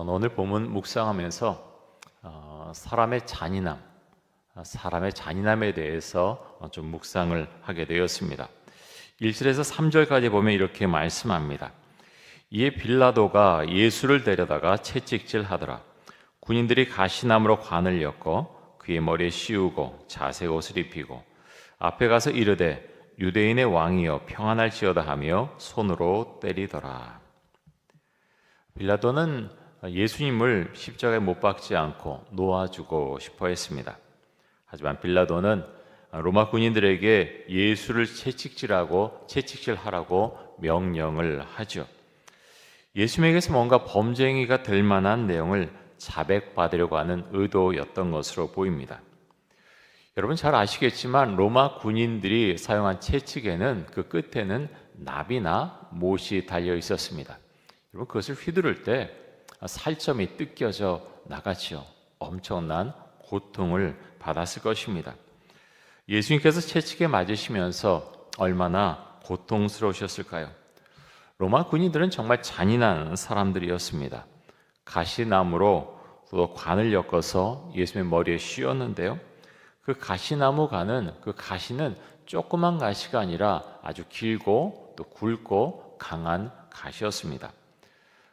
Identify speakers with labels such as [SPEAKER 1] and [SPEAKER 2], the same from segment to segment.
[SPEAKER 1] 저는 오늘 본문 묵상하면서 어, 사람의 잔인함, 사람의 잔인함에 대해서 좀 묵상을 하게 되었습니다. 1절에서 3절까지 보면 이렇게 말씀합니다. 이에 빌라도가 예수를 데려다가 채찍질 하더라. 군인들이 가시나무로 관을 엮어 그의 머리에 씌우고 자색 옷을 입히고 앞에 가서 이르되 유대인의 왕이여 평안할지어다 하며 손으로 때리더라. 빌라도는 예수님을 십자가에 못 박지 않고 놓아주고 싶어 했습니다. 하지만 빌라도는 로마 군인들에게 예수를 채찍질하고 채찍질하라고 명령을 하죠. 예수님에게서 뭔가 범죄행위가 될 만한 내용을 자백받으려고 하는 의도였던 것으로 보입니다. 여러분 잘 아시겠지만 로마 군인들이 사용한 채찍에는 그 끝에는 나비나 못이 달려 있었습니다. 여러분 그것을 휘두를 때 살점이 뜯겨져 나가지요. 엄청난 고통을 받았을 것입니다. 예수님께서 채찍에 맞으시면서 얼마나 고통스러우셨을까요? 로마 군인들은 정말 잔인한 사람들이었습니다. 가시나무로 또 관을 엮어서 예수님의 머리에 씌웠는데요. 그 가시나무 관은 그 가시는 조그만 가시가 아니라 아주 길고 또 굵고 강한 가시였습니다.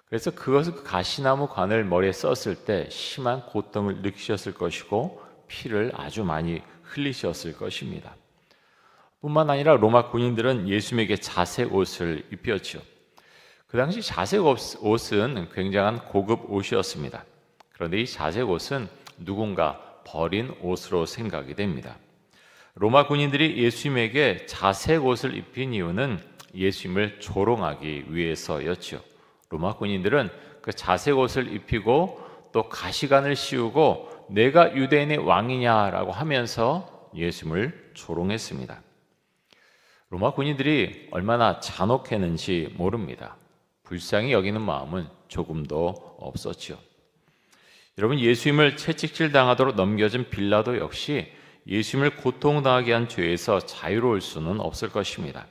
[SPEAKER 1] 그래서 그것을 그 가시나무 관을 머리에 썼을 때 심한 고통을 느끼셨을 것이고 피를 아주 많이 흘리셨을 것입니다. 뿐만 아니라 로마 군인들은 예수님에게 자색 옷을 입혔죠. 그 당시 자색 옷은 굉장한 고급 옷이었습니다. 그런데 이 자색 옷은 누군가 버린 옷으로 생각이 됩니다. 로마 군인들이 예수님에게 자색 옷을 입힌 이유는 예수님을 조롱하기 위해서였죠. 로마 군인들은 그 자색 옷을 입히고 또 가시관을 씌우고 내가 유대인의 왕이냐라고 하면서 예수님을 조롱했습니다. 로마 군인들이 얼마나 잔혹했는지 모릅니다. 불쌍히 여기는 마음은 조금도 없었지요. 여러분 예수님을 채찍질 당하도록 넘겨진 빌라도 역시 예수님을 고통당하게 한 죄에서 자유로울 수는 없을 것입니다.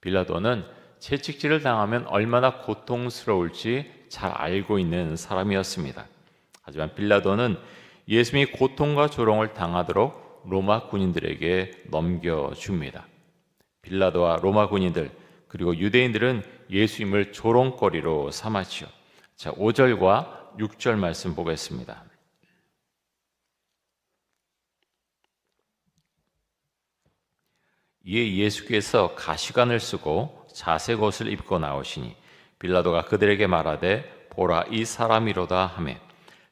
[SPEAKER 1] 빌라도는 채찍질을 당하면 얼마나 고통스러울지 잘 알고 있는 사람이었습니다. 하지만 빌라도는 예수님이 고통과 조롱을 당하도록 로마 군인들에게 넘겨줍니다. 빌라도와 로마 군인들 그리고 유대인들은 예수님을 조롱거리로 삼았지요. 자, 5절과 6절 말씀 보겠습니다. 이에 예수께서 가시관을 쓰고 자색 옷을 입고 나오시니 빌라도가 그들에게 말하되 보라 이 사람이로다 하매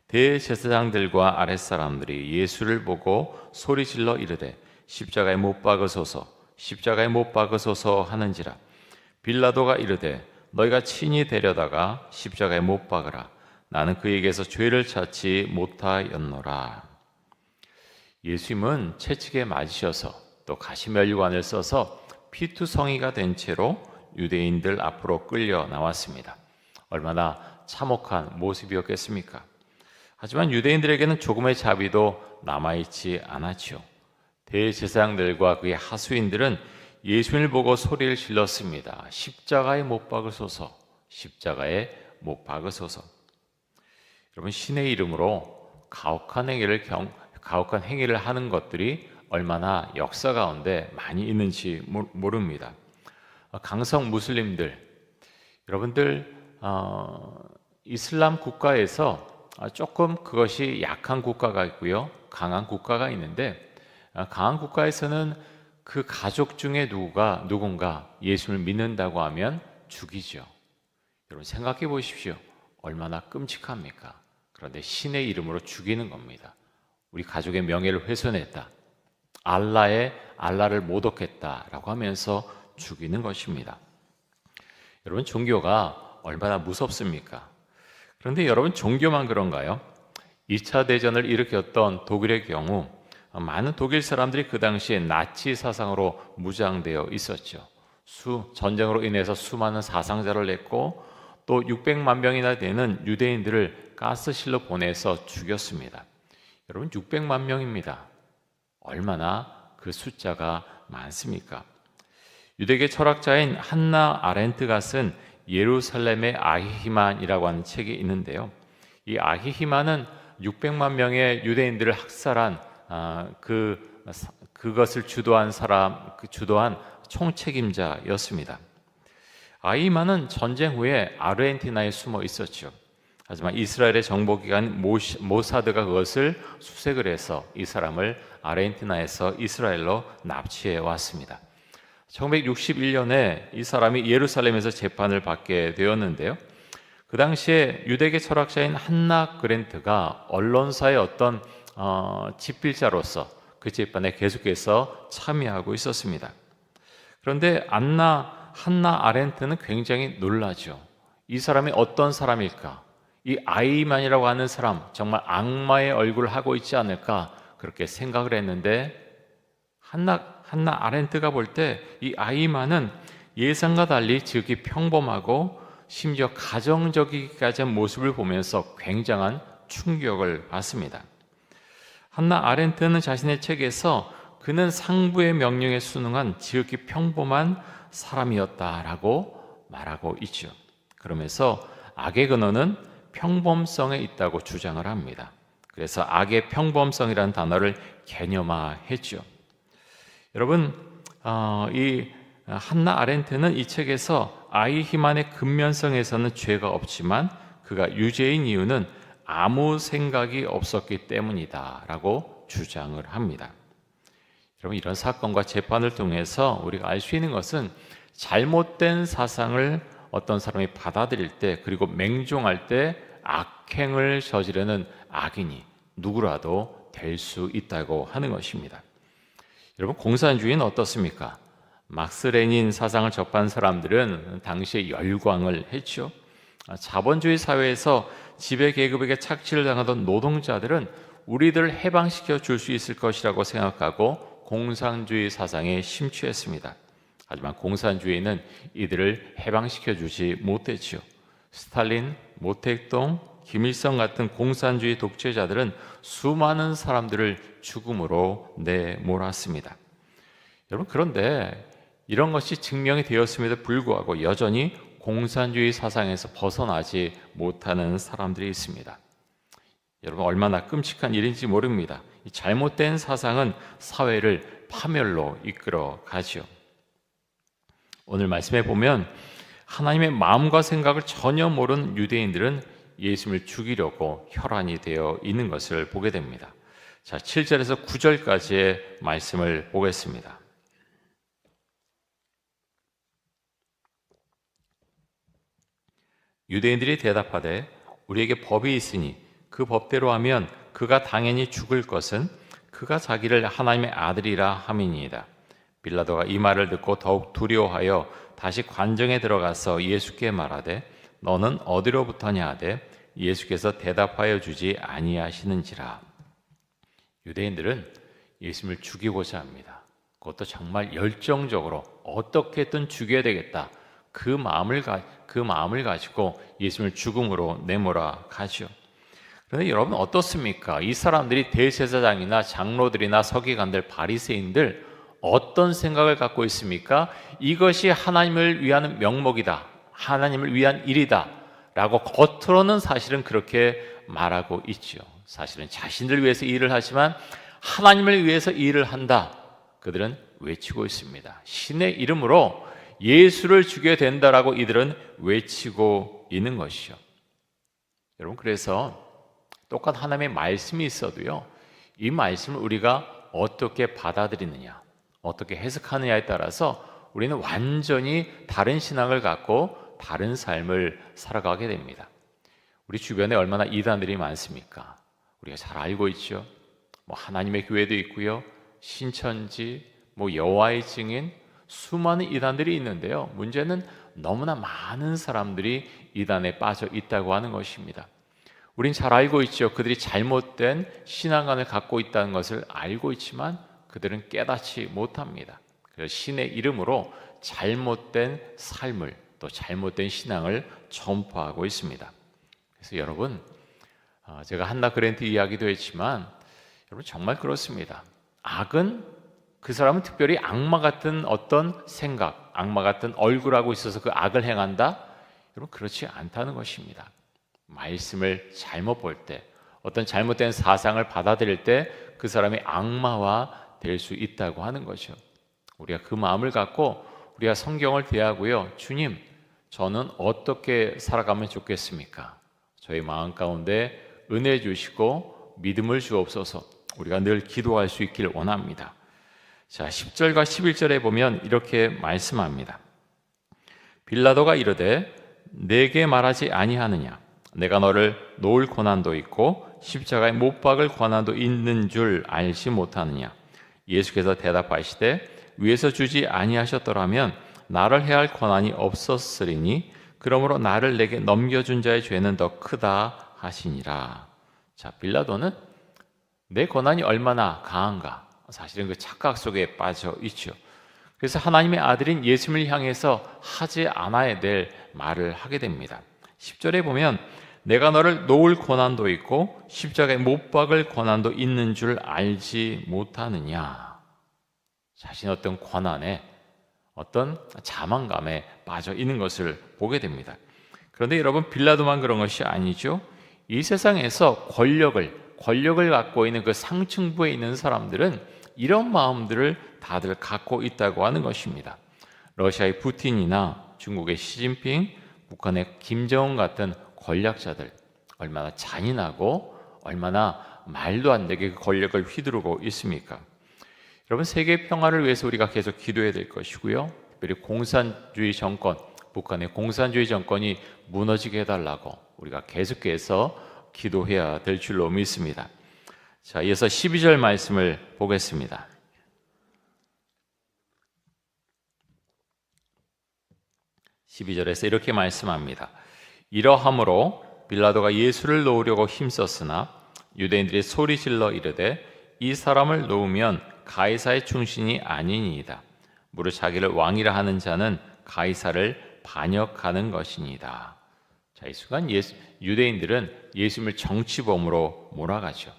[SPEAKER 1] 대제사장들과 아랫사람들이 예수를 보고 소리질러 이르되 십자가에 못 박으소서 십자가에 못 박으소서 하는지라. 빌라도가 이르되 너희가 친히 데려다가 십자가에 못 박으라. 나는 그에게서 죄를 찾지 못하였노라. 예수님은 채찍에 맞으셔서 또 가시면류관을 써서 피투성이가 된 채로 유대인들 앞으로 끌려 나왔습니다. 얼마나 참혹한 모습이었겠습니까? 하지만 유대인들에게는 조금의 자비도 남아있지 않았지요. 대제사장들과 그의 하수인들은 예수님을 보고 소리를 질렀습니다. 십자가에 못 박으소서, 십자가에 못 박으소서. 여러분 신의 이름으로 가혹한 행위를 경, 가혹한 행위를 하는 것들이 얼마나 역사 가운데 많이 있는지 모릅니다. 강성 무슬림들 여러분들 어, 이슬람 국가에서 조금 그것이 약한 국가가 있고요, 강한 국가가 있는데 강한 국가에서는 그 가족 중에 누가 누군가 예수를 믿는다고 하면 죽이죠. 여러분 생각해 보십시오. 얼마나 끔찍합니까? 그런데 신의 이름으로 죽이는 겁니다. 우리 가족의 명예를 훼손했다. 알라의 알라를 모독했다라고 하면서 죽이는 것입니다. 여러분 종교가 얼마나 무섭습니까? 그런데 여러분 종교만 그런가요? 2차 대전을 일으켰던 독일의 경우 많은 독일 사람들이 그 당시에 나치 사상으로 무장되어 있었죠. 수 전쟁으로 인해서 수많은 사상자를 냈고 또 600만 명이나 되는 유대인들을 가스실로 보내서 죽였습니다. 여러분 600만 명입니다. 얼마나 그 숫자가 많습니까? 유대계 철학자인 한나 아렌트가 쓴 예루살렘의 아히만이라고 하는 책이 있는데요. 이 아히히만은 600만 명의 유대인들을 학살한 아, 그 그것을 주도한 사람, 그 주도한 총책임자였습니다. 아히만은 전쟁 후에 아르헨티나에 숨어 있었죠. 하지만 이스라엘의 정보기관 모사드가 그것을 수색을 해서 이 사람을 아르헨티나에서 이스라엘로 납치해 왔습니다. 1961년에 이 사람이 예루살렘에서 재판을 받게 되었는데요. 그 당시에 유대계 철학자인 한나 그랜트가 언론사의 어떤 어, 집필자로서 그 재판에 계속해서 참여하고 있었습니다. 그런데 안나 한나 아렌트는 굉장히 놀라죠. 이 사람이 어떤 사람일까? 이 아이만이라고 하는 사람 정말 악마의 얼굴을 하고 있지 않을까 그렇게 생각을 했는데 한나 한나 아렌트가 볼 때 이 아이만은 예상과 달리 지극히 평범하고 심지어 가정적이기까지 한 모습을 보면서 굉장한 충격을 받습니다. 한나 아렌트는 자신의 책에서 그는 상부의 명령에 순응한 지극히 평범한 사람이었다라고 말하고 있죠. 그러면서 악의 근원은 평범성에 있다고 주장을 합니다. 그래서 악의 평범성이라는 단어를 개념화했죠. 여러분, 어, 이 한나 아렌트는 이 책에서 아이 히만의 근면성에서는 죄가 없지만 그가 유죄인 이유는 아무 생각이 없었기 때문이다라고 주장을 합니다. 여러분 이런 사건과 재판을 통해서 우리가 알 수 있는 것은 잘못된 사상을 어떤 사람이 받아들일 때 그리고 맹종할 때 악행을 저지르는 악인이 누구라도 될 수 있다고 하는 것입니다. 여러분 공산주의는 어떻습니까? 막스 레닌 사상을 접한 사람들은 당시에 열광을 했죠. 자본주의 사회에서 지배 계급에게 착취를 당하던 노동자들은 우리들을 해방시켜 줄 수 있을 것이라고 생각하고 공산주의 사상에 심취했습니다. 하지만 공산주의는 이들을 해방시켜 주지 못했지요. 스탈린, 모택동, 김일성 같은 공산주의 독재자들은 수많은 사람들을 죽음으로 내몰았습니다. 여러분 그런데 이런 것이 증명이 되었음에도 불구하고 여전히 공산주의 사상에서 벗어나지 못하는 사람들이 있습니다. 여러분 얼마나 끔찍한 일인지 모릅니다. 잘못된 사상은 사회를 파멸로 이끌어 가죠. 오늘 말씀에 보면 하나님의 마음과 생각을 전혀 모르는 유대인들은 예수님을 죽이려고 혈안이 되어 있는 것을 보게 됩니다. 자, 7절에서 9절까지의 말씀을 보겠습니다. 유대인들이 대답하되 우리에게 법이 있으니 그 법대로 하면 그가 당연히 죽을 것은 그가 자기를 하나님의 아들이라 함이니이다. 빌라도가 이 말을 듣고 더욱 두려워하여 다시 관정에 들어가서 예수께 말하되 너는 어디로부터냐 하되 예수께서 대답하여 주지 아니하시는지라. 유대인들은 예수님을 죽이고자 합니다. 그것도 정말 열정적으로 어떻게든 죽여야 되겠다. 그 마음을 가, 그 마음을 가지고 예수님을 죽음으로 내몰아 가죠. 그런데 여러분 어떻습니까? 이 사람들이 대제사장이나 장로들이나 서기관들, 바리새인들 어떤 생각을 갖고 있습니까? 이것이 하나님을 위한 명목이다. 하나님을 위한 일이다. 라고 겉으로는 사실은 그렇게 말하고 있죠. 사실은 자신들 위해서 일을 하지만 하나님을 위해서 일을 한다. 그들은 외치고 있습니다. 신의 이름으로 예수를 죽여야 된다라고 이들은 외치고 있는 것이죠. 여러분 그래서 똑같 하나님의 말씀이 있어도요. 이 말씀을 우리가 어떻게 받아들이느냐, 어떻게 해석하느냐에 따라서 우리는 완전히 다른 신앙을 갖고 다른 삶을 살아가게 됩니다. 우리 주변에 얼마나 이단들이 많습니까? 우리가 잘 알고 있죠. 뭐 하나님의 교회도 있고요. 신천지, 뭐 여호와의 증인, 수많은 이단들이 있는데요. 문제는 너무나 많은 사람들이 이단에 빠져 있다고 하는 것입니다. 우린 잘 알고 있죠. 그들이 잘못된 신앙관을 갖고 있다는 것을 알고 있지만 그들은 깨닫지 못합니다. 그래서 신의 이름으로 잘못된 삶을 또 잘못된 신앙을 전파하고 있습니다. 그래서 여러분, 어, 제가 한나 그랜트 이야기도 했지만 여러분 정말 그렇습니다. 악은 그 사람은 특별히 악마 같은 어떤 생각, 악마 같은 얼굴하고 있어서 그 악을 행한다? 여러분 그렇지 않다는 것입니다. 말씀을 잘못 볼 때, 어떤 잘못된 사상을 받아들일 때 그 사람이 악마화 될 수 있다고 하는 거죠. 우리가 그 마음을 갖고 우리가 성경을 대하고요. 주님, 저는 어떻게 살아가면 좋겠습니까? 저희 마음 가운데 은혜 주시고 믿음을 주옵소서. 우리가 늘 기도할 수 있기를 원합니다. 자, 10절과 11절에 보면 이렇게 말씀합니다. 빌라도가 이르되 내게 말하지 아니하느냐 내가 너를 놓을 고난도 있고 십자가에 못 박을 고난도 있는 줄 알지 못하느냐 예수께서 대답하시되 위에서 주지 아니하셨더라면 나를 해할 권한이 없었으리니 그러므로 나를 내게 넘겨준 자의 죄는 더 크다 하시니라. 자, 빌라도는 내 권한이 얼마나 강한가? 사실은 그 착각 속에 빠져 있죠. 그래서 하나님의 아들인 예수님을 향해서 하지 않아야 될 말을 하게 됩니다. 10절에 보면 내가 너를 놓을 고난도 있고 십자가에 못 박을 고난도 있는 줄 알지 못하느냐. 자신 어떤 고난에 어떤 자만감에 빠져 있는 것을 보게 됩니다. 그런데 여러분 빌라도만 그런 것이 아니죠. 이 세상에서 권력을 권력을 갖고 있는 그 상층부에 있는 사람들은 이런 마음들을 다들 갖고 있다고 하는 것입니다. 러시아의 푸틴이나 중국의 시진핑, 북한의 김정은 같은 권력자들 얼마나 잔인하고 얼마나 말도 안 되게 그 권력을 휘두르고 있습니까? 여러분 세계 평화를 위해서 우리가 계속 기도해야 될 것이고요. 특별히 공산주의 정권, 북한의 공산주의 정권이 무너지게 해달라고 우리가 계속해서 기도해야 될 줄로 믿습니다. 자, 이어서 12절 말씀을 보겠습니다. 12절에서 이렇게 말씀합니다. 이러함으로 빌라도가 예수를 놓으려고 힘썼으나 유대인들이 소리질러 이르되 이 사람을 놓으면 가이사의 충신이 아니니이다. 무릇 자기를 왕이라 하는 자는 가이사를 반역하는 것이니다. 자, 이 순간 예수, 유대인들은 예수님을 정치범으로 몰아가죠.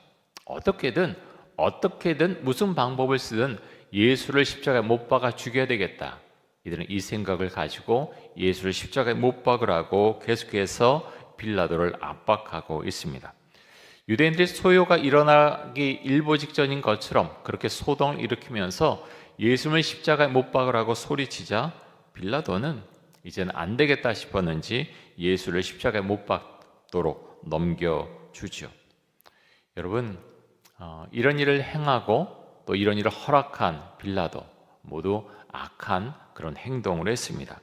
[SPEAKER 1] 어떻게든 어떻게든 무슨 방법을 쓰든 예수를 십자가에 못 박아 죽여야 되겠다. 이들은 이 생각을 가지고 예수를 십자가에 못 박으라고 계속해서 빌라도를 압박하고 있습니다. 유대인들이 소요가 일어나기 일보 직전인 것처럼 그렇게 소동을 일으키면서 예수를 십자가에 못 박으라고 소리치자 빌라도는 이제는 안 되겠다 싶었는지 예수를 십자가에 못 박도록 넘겨주죠. 여러분 어, 이런 일을 행하고 또 이런 일을 허락한 빌라도 모두 악한 그런 행동을 했습니다.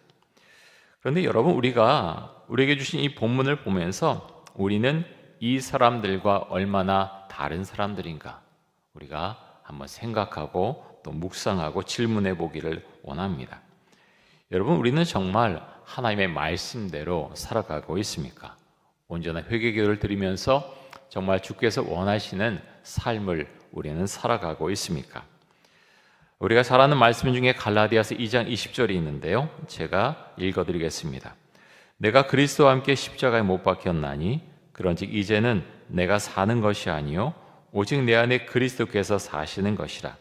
[SPEAKER 1] 그런데 여러분 우리가 우리에게 주신 이 본문을 보면서 우리는 이 사람들과 얼마나 다른 사람들인가 우리가 한번 생각하고 또 묵상하고 질문해 보기를 원합니다. 여러분 우리는 정말 하나님의 말씀대로 살아가고 있습니까? 온전한 회개기도를 드리면서 정말 주께서 원하시는 삶을 우리는 살아가고 있습니까? 우리가 잘 아는 말씀 중에 갈라디아서 2장 20절이 있는데요. 제가 읽어 드리겠습니다. 내가 그리스도와 함께 십자가에 못 박혔나니 그런즉 이제는 내가 사는 것이 아니요 오직 내 안에 그리스도께서 사시는 것이라.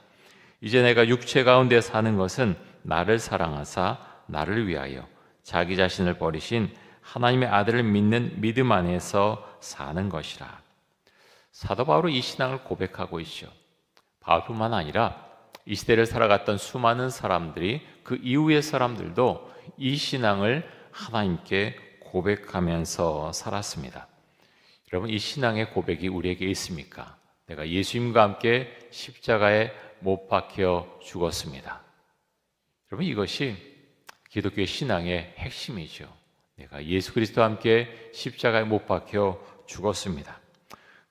[SPEAKER 1] 이제 내가 육체 가운데 사는 것은 나를 사랑하사 나를 위하여 자기 자신을 버리신 하나님의 아들을 믿는 믿음 안에서 사는 것이라. 사도 바울은 이 신앙을 고백하고 있죠. 바울뿐만 아니라 이 시대를 살아갔던 수많은 사람들이 그 이후의 사람들도 이 신앙을 하나님께 고백하면서 살았습니다. 여러분 이 신앙의 고백이 우리에게 있습니까? 내가 예수님과 함께 십자가에 못 박혀 죽었습니다. 여러분 이것이 기독교 신앙의 핵심이죠. 내가 예수 그리스도와 함께 십자가에 못 박혀 죽었습니다.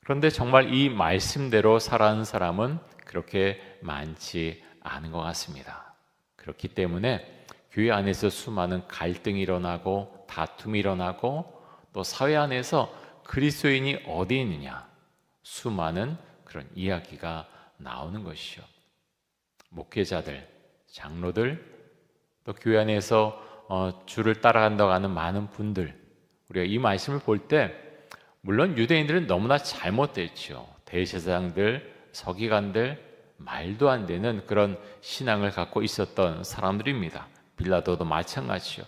[SPEAKER 1] 그런데 정말 이 말씀대로 살아가는 사람은 그렇게 많지 않은 것 같습니다. 그렇기 때문에 교회 안에서 수많은 갈등이 일어나고 다툼이 일어나고 또 사회 안에서 그리스도인이 어디 있느냐 수많은 그런 이야기가 나오는 것이죠. 목회자들, 장로들, 또 교회 안에서 어, 주를 따라간다고 하는 많은 분들, 우리가 이 말씀을 볼 때 물론 유대인들은 너무나 잘못됐죠. 대제사장들, 서기관들 말도 안 되는 그런 신앙을 갖고 있었던 사람들입니다. 빌라도도 마찬가지죠.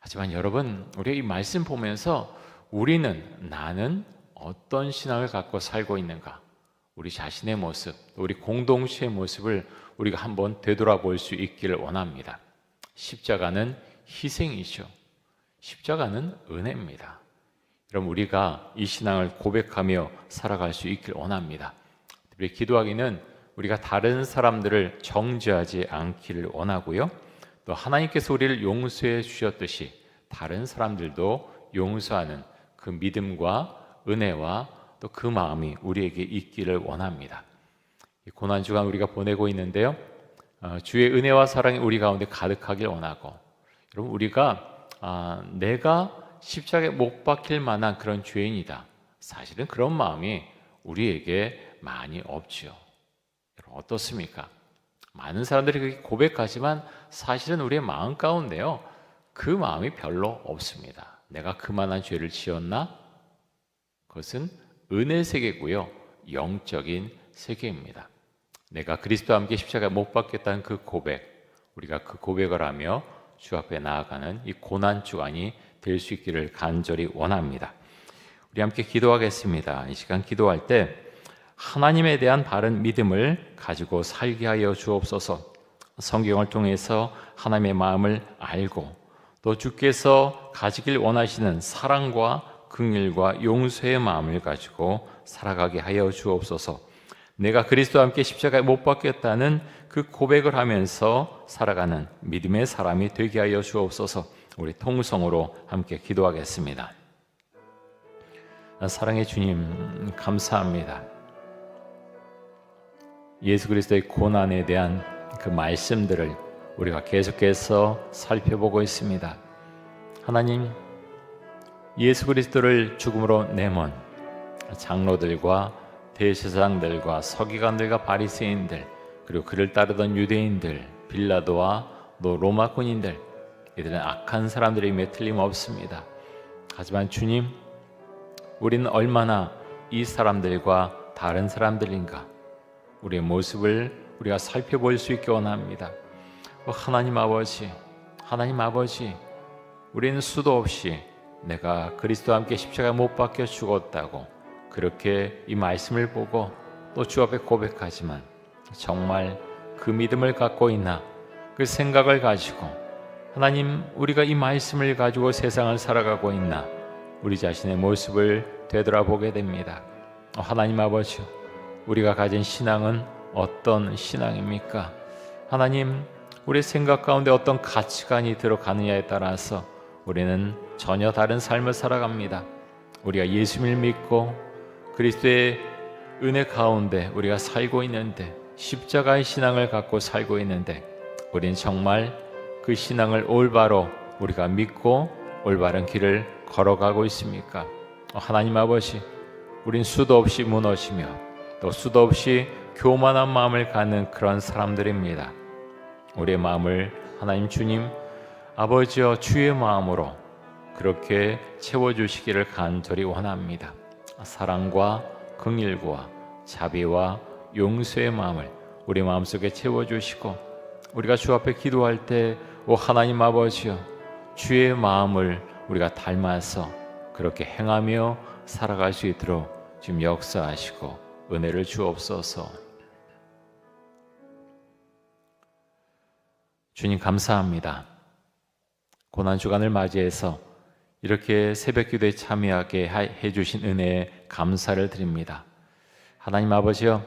[SPEAKER 1] 하지만 여러분, 우리가 이 말씀 보면서 우리는 나는 어떤 신앙을 갖고 살고 있는가? 우리 자신의 모습, 우리 공동체의 모습을 우리가 한번 되돌아볼 수 있기를 원합니다. 십자가는 희생이죠. 십자가는 은혜입니다. 그럼 우리가 이 신앙을 고백하며 살아갈 수 있길 원합니다. 특별히 기도하기는 우리가 다른 사람들을 정죄하지 않기를 원하고요. 또 하나님께서 우리를 용서해 주셨듯이 다른 사람들도 용서하는 그 믿음과 은혜와 또 그 마음이 우리에게 있기를 원합니다. 고난 주간 우리가 보내고 있는데요. 어, 주의 은혜와 사랑이 우리 가운데 가득하길 원하고, 여러분 우리가 아, 내가 십자가에 못 박힐 만한 그런 죄인이다. 사실은 그런 마음이 우리에게 많이 없지요. 여러분 어떻습니까? 많은 사람들이 그렇게 고백하지만 사실은 우리의 마음 가운데요. 그 마음이 별로 없습니다. 내가 그만한 죄를 지었나? 그것은 은혜 세계고요. 영적인 세계입니다. 내가 그리스도와 함께 십자가에 못 박겠다는 그 고백, 우리가 그 고백을 하며 주 앞에 나아가는 이 고난 주간이 될 수 있기를 간절히 원합니다. 우리 함께 기도하겠습니다. 이 시간 기도할 때 하나님에 대한 바른 믿음을 가지고 살게 하여 주옵소서. 성경을 통해서 하나님의 마음을 알고 또 주께서 가지길 원하시는 사랑과 긍휼과 용서의 마음을 가지고 살아가게 하여 주옵소서. 내가 그리스도와 함께 십자가에 못 박겠다는 그 고백을 하면서 살아가는 믿음의 사람이 되게 하여 주옵소서. 우리 통성으로 함께 기도하겠습니다. 사랑의 주님, 감사합니다. 예수 그리스도의 고난에 대한 그 말씀들을 우리가 계속해서 살펴보고 있습니다. 하나님, 예수 그리스도를 죽음으로 내몬 장로들과 대제사장들과 서기관들과 바리새인들 그리고 그를 따르던 유대인들 빌라도와 또 로마 군인들 이들은 악한 사람들임에 틀림없습니다. 하지만 주님, 우리는 얼마나 이 사람들과 다른 사람들인가 우리의 모습을 우리가 살펴볼 수 있게 원합니다. 어, 하나님 아버지, 하나님 아버지, 우리는 수도 없이 내가 그리스도와 함께 십자가 못 박혀 죽었다고 그렇게 이 말씀을 보고 또 주 앞에 고백하지만 정말 그 믿음을 갖고 있나 그 생각을 가지고 하나님 우리가 이 말씀을 가지고 세상을 살아가고 있나 우리 자신의 모습을 되돌아보게 됩니다. 어, 하나님 아버지 우리가 가진 신앙은 어떤 신앙입니까? 하나님 우리 생각 가운데 어떤 가치관이 들어가느냐에 따라서 우리는 전혀 다른 삶을 살아갑니다. 우리가 예수님을 믿고 그리스도의 은혜 가운데 우리가 살고 있는데 십자가의 신앙을 갖고 살고 있는데 우리는 정말 그 신앙을 올바로 우리가 믿고 올바른 길을 걸어가고 있습니까? 하나님 아버지, 우린 수도 없이 무너지며 또 수도 없이 교만한 마음을 갖는 그런 사람들입니다. 우리의 마음을 하나님 주님 아버지여 주의 마음으로 그렇게 채워주시기를 간절히 원합니다. 사랑과 긍일과 자비와 용서의 마음을 우리 마음속에 채워주시고 우리가 주 앞에 기도할 때 오 하나님 아버지여 주의 마음을 우리가 닮아서 그렇게 행하며 살아갈 수 있도록 지금 역사하시고 은혜를 주옵소서. 주님 감사합니다. 고난 주간을 맞이해서 이렇게 새벽 기도에 참여하게 해 주신 은혜에 감사를 드립니다. 하나님 아버지여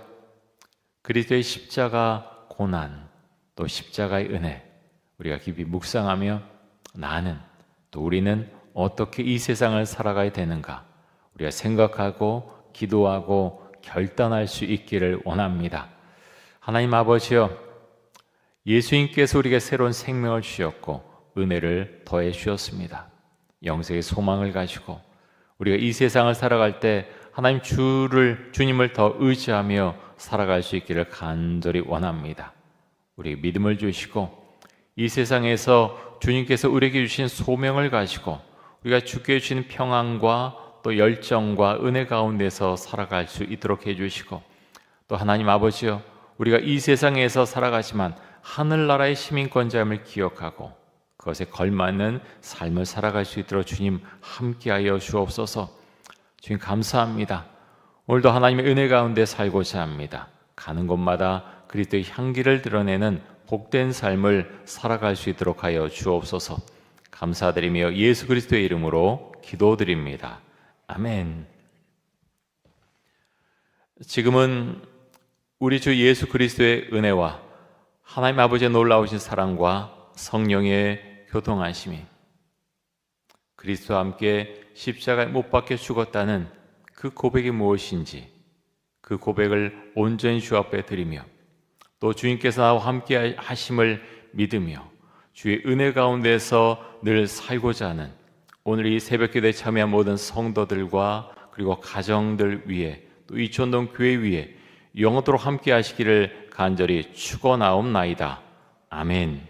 [SPEAKER 1] 그리스도의 십자가 고난 또 십자가의 은혜 우리가 깊이 묵상하며 나는 또 우리는 어떻게 이 세상을 살아가야 되는가 우리가 생각하고 기도하고 결단할 수 있기를 원합니다. 하나님 아버지여 예수님께서 우리에게 새로운 생명을 주셨고 은혜를 더해 주셨습니다. 영생의 소망을 가지고 우리가 이 세상을 살아갈 때 하나님 주를 주님을 더 의지하며 살아갈 수 있기를 간절히 원합니다. 우리 믿음을 주시고 이 세상에서 주님께서 우리에게 주신 소명을 가지고 우리가 주께 주신 평안과 또 열정과 은혜 가운데서 살아갈 수 있도록 해주시고 또 하나님 아버지여 우리가 이 세상에서 살아가지만 하늘나라의 시민권자임을 기억하고 그것에 걸맞는 삶을 살아갈 수 있도록 주님 함께하여 주옵소서. 주님 감사합니다. 오늘도 하나님의 은혜 가운데 살고자 합니다. 가는 곳마다 그리스도의 향기를 드러내는 복된 삶을 살아갈 수 있도록 하여 주옵소서. 감사드리며 예수 그리스도의 이름으로 기도드립니다. 아멘. 지금은 우리 주 예수 그리스도의 은혜와 하나님 아버지의 놀라우신 사랑과 성령의 교통하심이 그리스도와 함께 십자가에 못 박혀 죽었다는 그 고백이 무엇인지 그 고백을 온전히 주 앞에 드리며 또 주님께서 나와 함께 하심을 믿으며 주의 은혜 가운데서 늘 살고자 하는 오늘 이 새벽 기도에 참여한 모든 성도들과 그리고 가정들 위에 또 이촌동 교회 위에 영원토록 함께 하시기를 간절히 축원하옵나이다. 아멘.